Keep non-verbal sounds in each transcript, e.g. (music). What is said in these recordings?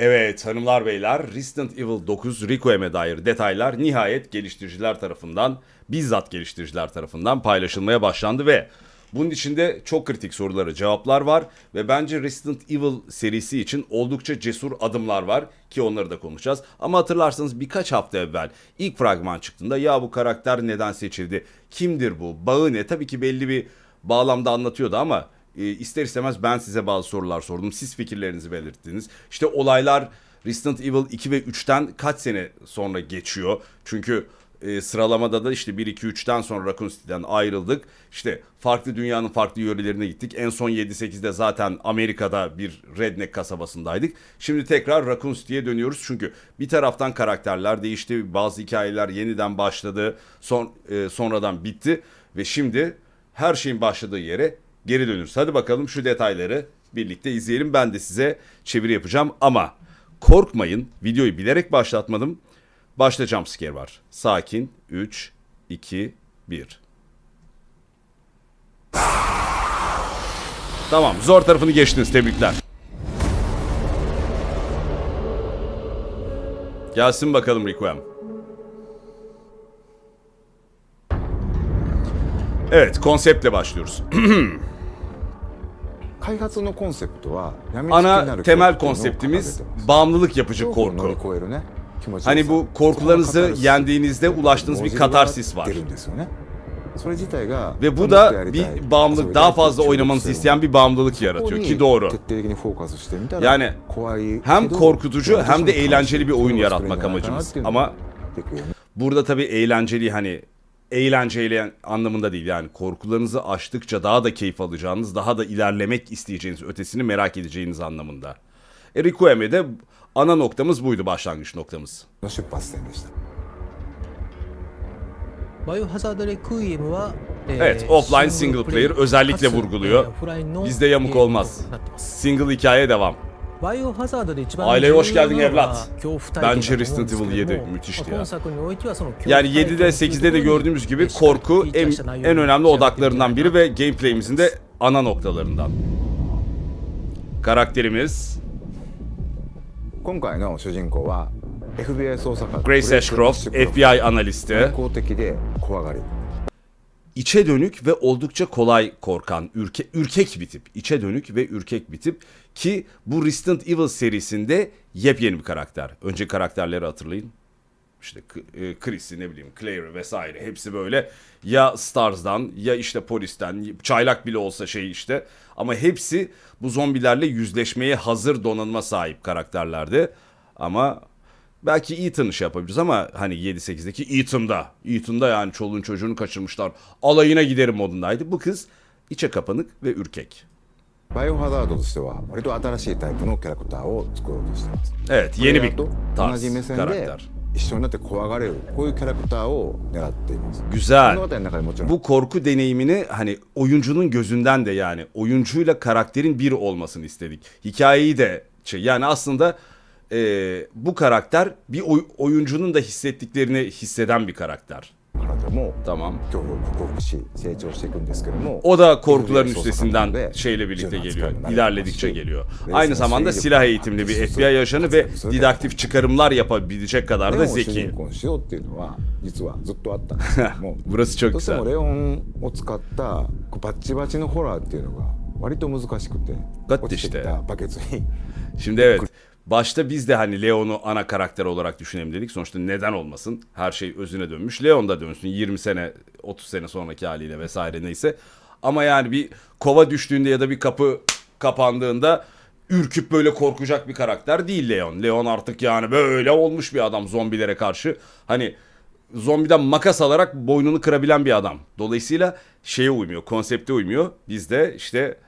Evet hanımlar beyler Resident Evil 9 Requiem'e dair detaylar nihayet geliştiriciler tarafından bizzat geliştiriciler tarafından paylaşılmaya başlandı ve bunun içinde çok kritik sorulara cevaplar var ve bence Resident Evil serisi için oldukça cesur adımlar var ki onları da konuşacağız. Ama hatırlarsanız birkaç hafta evvel ilk fragman çıktığında ya bu karakter neden seçildi, kimdir bu, bağı ne? Tabii ki belli bir bağlamda anlatıyordu ama e, ister istemez ben size bazı sorular sordum. Siz fikirlerinizi belirttiniz. İşte olaylar Resident Evil 2 ve 3'ten kaç sene sonra geçiyor? Çünkü e, sıralamada da işte 1 2 3'ten sonra Raccoon City'den ayrıldık. İşte farklı dünyanın farklı yörelerine gittik. En son 7 8'de zaten Amerika'da bir redneck kasabasındaydık. Şimdi tekrar Raccoon City'ye dönüyoruz. Çünkü bir taraftan karakterler değişti. Bazı hikayeler yeniden başladı. Son e, sonradan bitti ve şimdi her şeyin başladığı yere geri dönürüz. Hadi bakalım şu detayları birlikte izleyelim. Ben de size çeviri yapacağım ama korkmayın. Videoyu bilerek başlatmadım. Başta jumpscare var. Sakin. 3, 2, 1. Tamam zor tarafını geçtiniz. Tebrikler. Gelsin bakalım Requiem. Evet konseptle başlıyoruz. (clears throat) 開発のコンセプトは病みつきにな Ana る temel 恐怖っていうのを掲げて konseptimiz ます bağımlılık yapıcı 恐怖を乗り korku. 越えるね気持ちよさ Hani bu korkularınızı yendiğinizde ulaştığınız bir katarsis var. 出るんですよねそれ自体が Ve bu もっと da やりたい bir bağımlılık, daha fazla oynamanızı isteyen bir bağımlılık yaratıyor ki doğru. 徹底的にフォーカスしてみたら Yani 怖い hem けど korkutucu hem de eğlenceli bir oyun そういうのを作れ yaratmak んじゃないかな amacımız. っていうの Ama が出てくるよね burada tabii eğlenceli hani eğlenceyle anlamında değil yani korkularınızı aştıkça daha da keyif alacağınız, daha da ilerlemek isteyeceğiniz, ötesini merak edeceğiniz anlamında. E, Requiem'e de ana noktamız buydu başlangıç noktamız. の出発点でしたバイオハザードレクイエムは、えー Evet, offline single player özellikle vurguluyor. Bizde yamuk olmaz. Single hikaye devam. Aileye hoş geldin evlat. Bence Resident Evil 7 müthişti ya. Yani 7'de 8'de de gördüğümüz gibi korku en, en önemli odaklarından biri ve gameplay'imizin de ana noktalarından. Karakterimiz Grace Ashcroft, FBI analisti. İçe dönük ve oldukça kolay korkan, ürke, ürkek bir tip. İçe dönük ve ürkek bir tip ki bu Resident Evil serisinde yepyeni bir karakter. Önce karakterleri hatırlayın. İşte e, Chris'i ne bileyim Claire vesaire hepsi böyle ya Stars'dan ya işte polisten çaylak bile olsa şey işte ama hepsi bu zombilerle yüzleşmeye hazır donanıma sahip karakterlerdi. Ama belki Ethan'ı şey yapabiliriz ama hani 7-8'deki Ethan'da Ethan'da yani çoluğun çocuğunu kaçırmışlar alayına giderim modundaydı. Bu kız içe kapanık ve ürkek. バイオハザードとしては割と新しいタイプのキャラクターを作ろうとしてます Evet yeni bir プレイヤーと同 tarz じ目線で karakter. 一緒になって怖がれるこういうキャラクターを狙っています物 Güzel. 語の中でもちろん Bu korku deneyimini hani oyuncunun gözünden de yani oyuncuyla karakterin bir olmasını istedik. Hikayeyi de şey yani aslında e, bu karakter bir oy- oyuncunun da hissettiklerini hisseden bir karakter. からでも Tamam. 恐怖を克服し成長していくんですけども O da korkuların 捜査官 üstesinden で şeyle birlikte 銃の扱い geliyor. になりますし ilerledikçe geliyor. で Aynı その zamanda 推理 silah 力 eğitimli bir 発 FBI ajanı ve それで didaktif çıkarımlar yapabilecek kadar レオ da ンを主 zeki. 人公にしようっていうのは実はずっとあったんですけども (laughs) Burası çok どうしても güzel. レオンを使ったこうバッチバチのホラーっていうのが割と難しくて Gatt 落ちてき işte. たバケツに Şimdi evet. Başta biz de hani Leon'u ana karakter olarak düşünelim dedik. Sonuçta neden olmasın? Her şey özüne dönmüş. Leon da dönsün 20 sene 30 sene sonraki haliyle vesaire neyse. Ama yani bir kova düştüğünde ya da bir kapı kapandığında ürküp böyle korkacak bir karakter değil Leon. Leon artık yani böyle olmuş bir adam zombilere karşı. Hani zombiden makas alarak boynunu kırabilen bir adam. Dolayısıyla şeye uymuyor, konsepte uymuyor. Biz de işte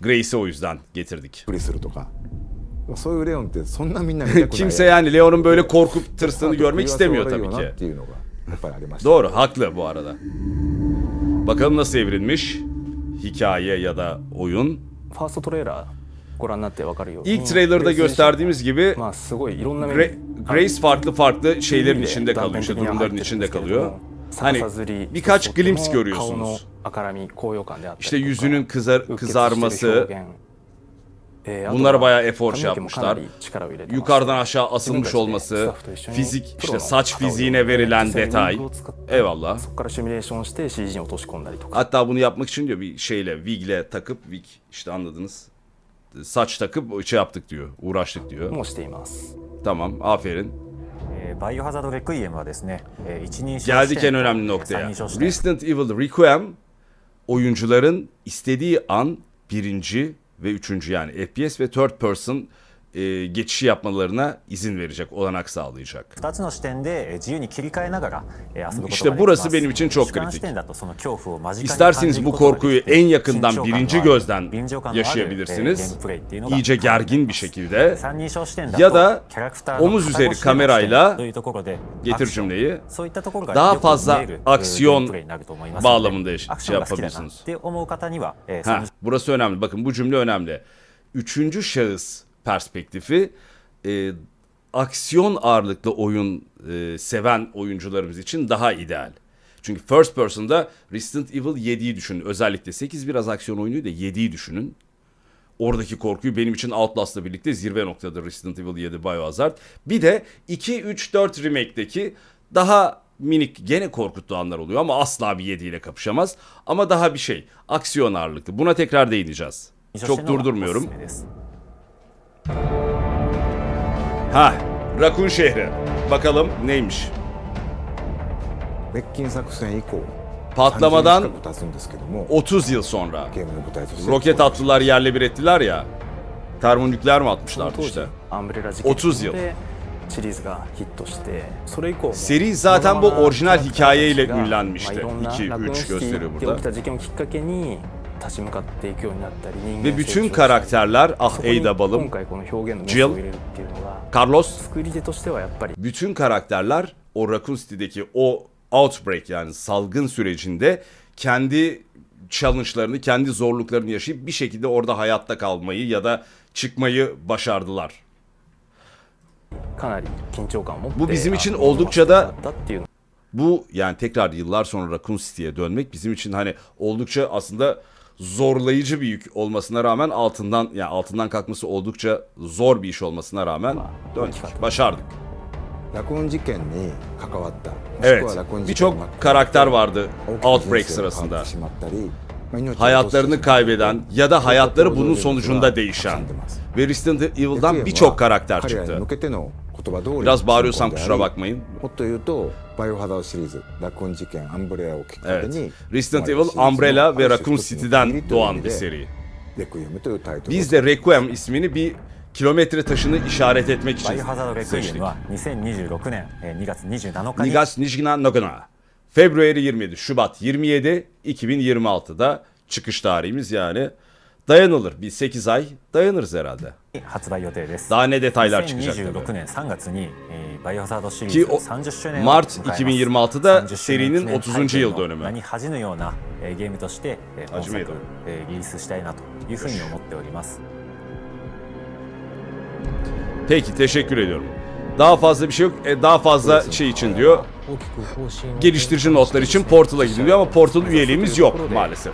Grace'i o yüzden getirdik. プリするとかそういうレオンってそんなみんな見たくない Kimse yani Leon'un böyle korkup tırstığını görmek istemiyor っ tabii っ ki. ていうのがやっぱりありました Doğru, haklı bu arada. Bakalım nasıl evrilmiş hikaye ya da oyun. ファーストトレーラーご覧になってわかるように İlk trailer'da gösterdiğimiz gibi まあすごいいろんな面 Gra- Grace farklı farklı şeylerin で içinde 断 kalıyor, 片 işte 的には入 durumların ってるん içinde ですけれど kalıyor. も Hani 逆さずり birkaç そして glimpse 顔の görüyorsunuz. 明るみ高揚感であったりとか İşte yüzünün kızar, うっ血してる kızarması, 表現 えーあとは Bunlara bayağı efor şey yapmışlar. Yukarıdan aşağı asılmış olması, fizik, işte saç fiziğine verilen detay. Eyvallah. Hatta bunu yapmak için diyor bir şeyle, vigle takıp, wig işte anladınız. Saç takıp şey yaptık diyor, uğraştık diyor. Tamam, aferin. Geldik en önemli noktaya. Resident Evil Requiem oyuncuların istediği an birinci ve üçüncü yani FPS ve third person e, geçişi yapmalarına izin verecek, olanak sağlayacak. İşte burası benim için çok kritik. İsterseniz bu korkuyu en yakından birinci gözden yaşayabilirsiniz, iyice gergin bir şekilde ya da omuz üzeri kamerayla getir cümleyi daha fazla aksiyon bağlamında şey yapabilirsiniz. Ha, burası önemli. Bakın bu cümle önemli. Üçüncü şahıs perspektifi e, aksiyon ağırlıklı oyun e, seven oyuncularımız için daha ideal. Çünkü first person'da Resident Evil 7'yi düşünün. Özellikle 8 biraz aksiyon oyunuydu da 7'yi düşünün. Oradaki korkuyu benim için Outlast'la birlikte zirve noktadır Resident Evil 7 Biohazard. Bir de 2 3 4 remake'deki daha minik gene korkuttuğu anlar oluyor ama asla bir 7 ile kapışamaz. Ama daha bir şey aksiyon ağırlıklı. Buna tekrar değineceğiz. Çok durdurmuyorum. Ha, Rakun şehri. Bakalım neymiş? 滅菌作戦以降 Patlamadan 30日間経つんですけども30 yıl sonra. Roket attılar yerle bir ettiler ya. Termonükleer mi atmışlardı işte. 30 yıl. Seri zaten bu orijinal hikayeyle ünlenmişti. 2, 3 gösteriyor burada. 起きた事件をきっかけに ve bütün karakterler ah ey dabalım, Jill, Carlos, bütün karakterler o Raccoon City'deki o outbreak yani salgın sürecinde kendi challenge'larını, kendi zorluklarını yaşayıp bir şekilde orada hayatta kalmayı ya da çıkmayı başardılar. Bu bizim için oldukça da bu yani tekrar yıllar sonra Raccoon City'ye dönmek bizim için hani oldukça aslında zorlayıcı bir yük olmasına rağmen altından ya yani altından kalkması oldukça zor bir iş olmasına rağmen döndük. Başardık. Evet. Birçok karakter vardı Outbreak sırasında. Hayatlarını kaybeden ya da hayatları bunun sonucunda değişen. Ve Resident Evil'dan birçok karakter çıktı. Biraz bağırıyorsam kusura bakmayın. もっと言うとバイオハザードシリーズラコーン事件アンブレラをきっかけ Evet. に Resident 生まれ Evil, たシリーズの Umbrella ve ある種 Raccoon 一つの区切 City'den りという意 doğan 味 bir で seri. レクイエムというタイトルを Biz de Requiem ismini bir kilometre taşını işaret etmek バ için イオハザードレクイエ seçtik. ムは2026年えー2月27日に Nigas Nijna Nogana. Februari 27, Şubat 27, 2026'da çıkış tarihimiz yani. Dayanılır. Bir 8 ay dayanırız herhalde. 発売予定です。 Daha ne detaylar çıkacak tabii. Ki o, Mart 2026'da serinin 30. yıl dönümü. Acımıydı. ペイキ teşekkür ediyorum. Daha fazla bir şey yok. E, daha fazla şey için diyor. Geliştirici notlar için Portal'a gidin diyor ama Portal üyeliğimiz yok maalesef.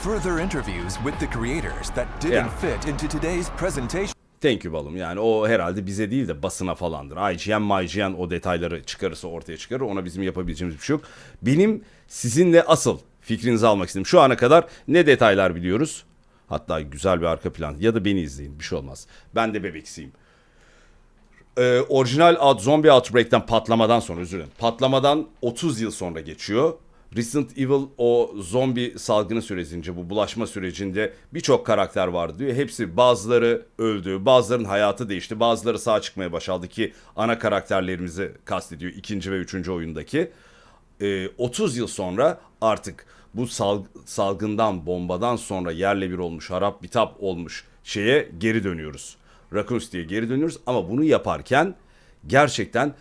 Further interviews with the creators that didn't fit into today's presentation. Thank you balım. Yani o herhalde bize değil de basına falandır. IGN, MyGN o detayları çıkarırsa ortaya çıkarır. Ona bizim yapabileceğimiz bir şey yok. Benim sizinle asıl fikrinizi almak istedim. Şu ana kadar ne detaylar biliyoruz? Hatta güzel bir arka plan. Ya da beni izleyin. Bir şey olmaz. Ben de bebeksiyim. Ee, orijinal Out, Zombie Outbreak'ten patlamadan sonra özür dilerim. Patlamadan 30 yıl sonra geçiyor. Resident Evil o zombi salgını sürecince bu bulaşma sürecinde birçok karakter vardı diyor. Hepsi bazıları öldü, bazılarının hayatı değişti, bazıları sağ çıkmaya başladı ki ana karakterlerimizi kastediyor ikinci ve üçüncü oyundaki. Ee, 30 yıl sonra artık bu sal- salgından, bombadan sonra yerle bir olmuş, harap bitap olmuş şeye geri dönüyoruz. Raccoon City'ye geri dönüyoruz ama bunu yaparken gerçekten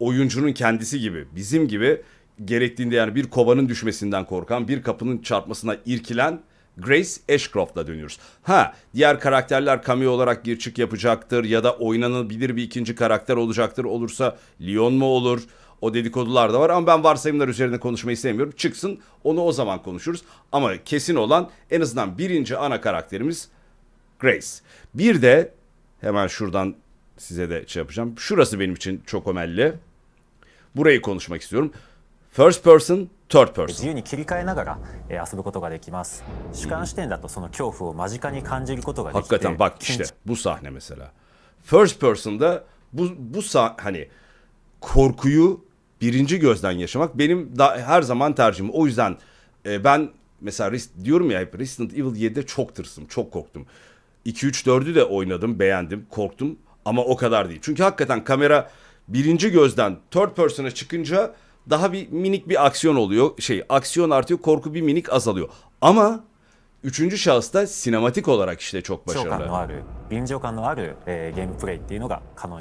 oyuncunun kendisi gibi, bizim gibi gerektiğinde yani bir kovanın düşmesinden korkan, bir kapının çarpmasına irkilen Grace Ashcroft'la dönüyoruz. Ha, diğer karakterler cameo olarak gir çık yapacaktır ya da oynanabilir bir ikinci karakter olacaktır. Olursa Leon mu olur? O dedikodular da var ama ben varsayımlar üzerine konuşmayı sevmiyorum. Çıksın onu o zaman konuşuruz. Ama kesin olan en azından birinci ana karakterimiz Grace. Bir de hemen şuradan size de şey yapacağım. Şurası benim için çok önemli. Burayı konuşmak istiyorum. First person, third 自 person. 由に切り替えながら、えー遊ぶことができます主観視点だとその恐怖を間近に感じることができて Hakikaten bak işte bu sahne mesela. First person'da bu bu sah hani korkuyu birinci gözden yaşamak benim da her zaman tercihim. O yüzden e, ben mesela Res- diyorum ya hep Resident Evil 7'de çok tırsım, çok korktum. 2 3 4'ü de oynadım, beğendim, korktum ama o kadar değil. Çünkü hakikaten kamera birinci gözden third person'a çıkınca daha bir minik bir aksiyon oluyor. Şey aksiyon artıyor korku bir minik azalıyor. Ama üçüncü şahısta sinematik olarak işte çok başarılı.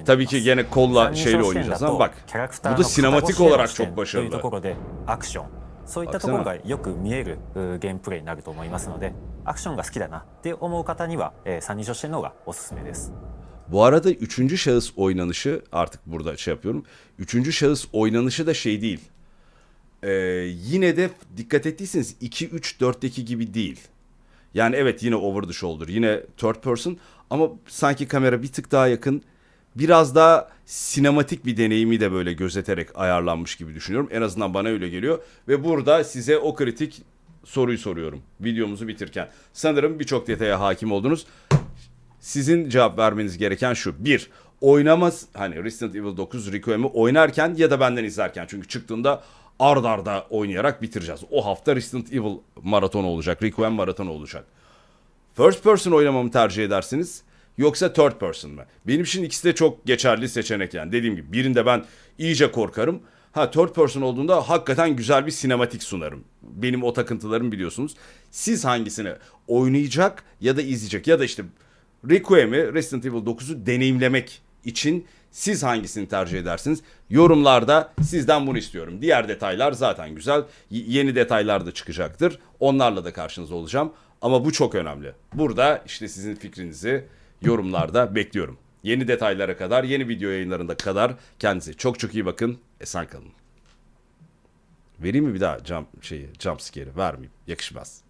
Tabii ki gene kolla şeyle oynayacağız ama bak bu da sinematik olarak çok başarılı. そういったところがよく見えるゲームプレイになると思いますのでアクションが好きだなって思う方には、えー、参入書しての方がおすすめです。Bu arada üçüncü şahıs oynanışı artık burada şey yapıyorum. Üçüncü şahıs oynanışı da şey değil. Ee, yine de dikkat ettiyseniz 2, 3, 4'teki gibi değil. Yani evet yine over the shoulder, yine third person ama sanki kamera bir tık daha yakın. Biraz daha sinematik bir deneyimi de böyle gözeterek ayarlanmış gibi düşünüyorum. En azından bana öyle geliyor. Ve burada size o kritik soruyu soruyorum videomuzu bitirken. Sanırım birçok detaya hakim oldunuz. Sizin cevap vermeniz gereken şu. Bir, oynamaz hani Resident Evil 9 Requiem'i oynarken ya da benden izlerken. Çünkü çıktığında ard arda oynayarak bitireceğiz. O hafta Resident Evil maratonu olacak. Requiem maratonu olacak. First person oynamamı tercih edersiniz yoksa third person mı? Benim için ikisi de çok geçerli seçenek yani. Dediğim gibi birinde ben iyice korkarım. Ha third person olduğunda hakikaten güzel bir sinematik sunarım. Benim o takıntılarım biliyorsunuz. Siz hangisini oynayacak ya da izleyecek ya da işte Requiem'i Resident Evil 9'u deneyimlemek için siz hangisini tercih edersiniz? Yorumlarda sizden bunu istiyorum. Diğer detaylar zaten güzel. Y- yeni detaylar da çıkacaktır. Onlarla da karşınızda olacağım. Ama bu çok önemli. Burada işte sizin fikrinizi yorumlarda bekliyorum. Yeni detaylara kadar, yeni video yayınlarında kadar kendinize çok çok iyi bakın. Esen kalın. Vereyim mi bir daha jump şeyi, jump scare'i? Vermeyeyim. Yakışmaz.